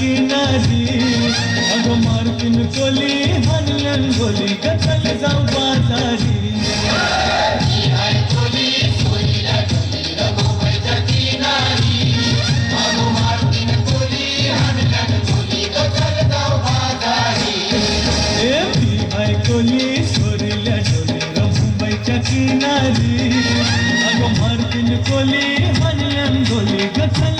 ಿ ನದಿ ಅದು ಮಾರ್ಕಿನ ಕೊಲಿ ಹನ್ನನ್ ಗೋಲಿ ಕತ್ತಲ जाऊ ಬಾಜಾರಿ কোলি সরিলা সরিল মুম্বাই চাকি নারী আগো মার্কিন কোলি হনলাম গলি গছল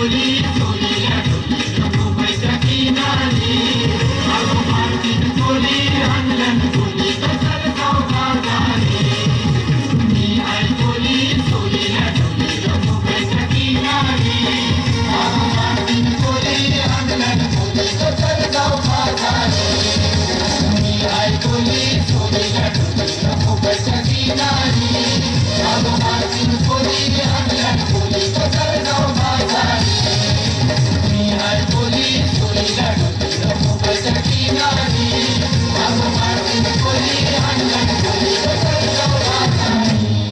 ஒளி